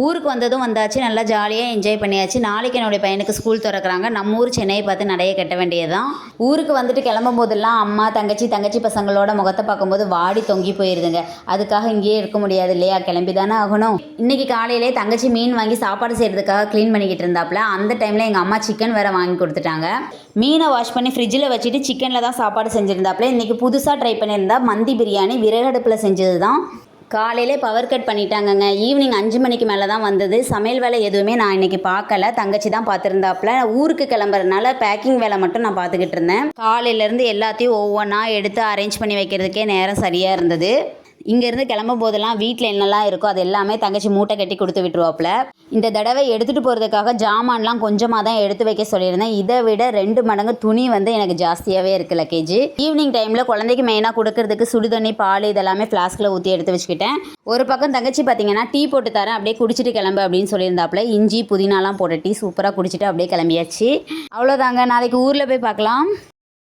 ஊருக்கு வந்ததும் வந்தாச்சு நல்லா ஜாலியாக என்ஜாய் பண்ணியாச்சு. நாளைக்கு என்னுடைய பையனுக்கு ஸ்கூல் திறக்கிறாங்க. நம்ம ஊர் சென்னையை பார்த்து நடைய கட்ட வேண்டியதுதான். ஊருக்கு வந்துட்டு கிளம்பும் போதெல்லாம் அம்மா தங்கச்சி தங்கச்சி பசங்களோட முகத்தை பார்க்கும்போது வாடி தொங்கி போயிருதுங்க. அதுக்காக இங்கேயே இருக்க முடியாது இல்லையா? கிளம்பி தானே ஆகணும். இன்னைக்கு காலையிலே தங்கச்சி மீன் வாங்கி சாப்பாடு செய்கிறதுக்காக க்ளீன் பண்ணிக்கிட்டு இருந்தாப்புல. அந்த டைமில் எங்கள் அம்மா சிக்கன் வேற வாங்கி கொடுத்துட்டாங்க. மீனை வாஷ் பண்ணி ஃப்ரிட்ஜில் வச்சுட்டு சிக்கனில் தான் சாப்பாடு செஞ்சுருந்தாப்புல. இன்றைக்கி புதுசாக ட்ரை பண்ணியிருந்தா மந்தி பிரியாணி விறகடுப்பில் செஞ்சது தான் காலையிலே பவர் கட் பண்ணிட்டாங்கங்க. ஈவினிங் அஞ்சு மணிக்கு மேலே தான் வந்தது. சமையல் வேலை எதுவுமே நான் இன்னைக்கு பார்க்கல. தங்கச்சி தான் பார்த்துருந்தாப்புல. ஊருக்கு கிளம்புறதுனால பேக்கிங் வேலை மட்டும் நான் பார்த்துக்கிட்டு இருந்தேன். காலையிலேருந்து எல்லாத்தையும் ஒவ்வொன்றா எடுத்து அரேஞ்ச் பண்ணி வைக்கிறதுக்கே நேரம் சரியாக இருந்தது. இங்கேருந்து கிளம்பும் போதெல்லாம் வீட்டில் என்னெல்லாம் இருக்கோ அது எல்லாமே தங்கச்சி மூட்டை கட்டி கொடுத்து விட்டுருவாப்புல. இந்த தடவை எடுத்துகிட்டு போகிறதுக்காக ஜாமான்லாம் கொஞ்சமாக தான் எடுத்து வைக்க சொல்லியிருந்தேன். இதை விட ரெண்டு மடங்கு துணி வந்து எனக்கு ஜாஸ்தியாகவே இருக்குது லக்கேஜ் ஈவினிங் டைமில் குழந்தைக்கு மெயினாக கொடுக்கறதுக்கு சுடுதண்ணி பால் இதெல்லாமே ஃப்ளாஸ்கில் ஊற்றி எடுத்து வச்சுக்கிட்டேன். ஒரு பக்கம் தங்கச்சி பார்த்தீங்கன்னா டீ போட்டு தரேன் அப்படியே குடிச்சிட்டு கிளம்பு அப்படின்னு சொல்லியிருந்தாப்புல. இஞ்சி புதினாலாம் போட்ட டீ சூப்பராக குடிச்சிட்டு அப்படியே கிளம்பியாச்சு. அவ்வளோதாங்க நாளைக்கு ஊரில் போய் பார்க்கலாம்.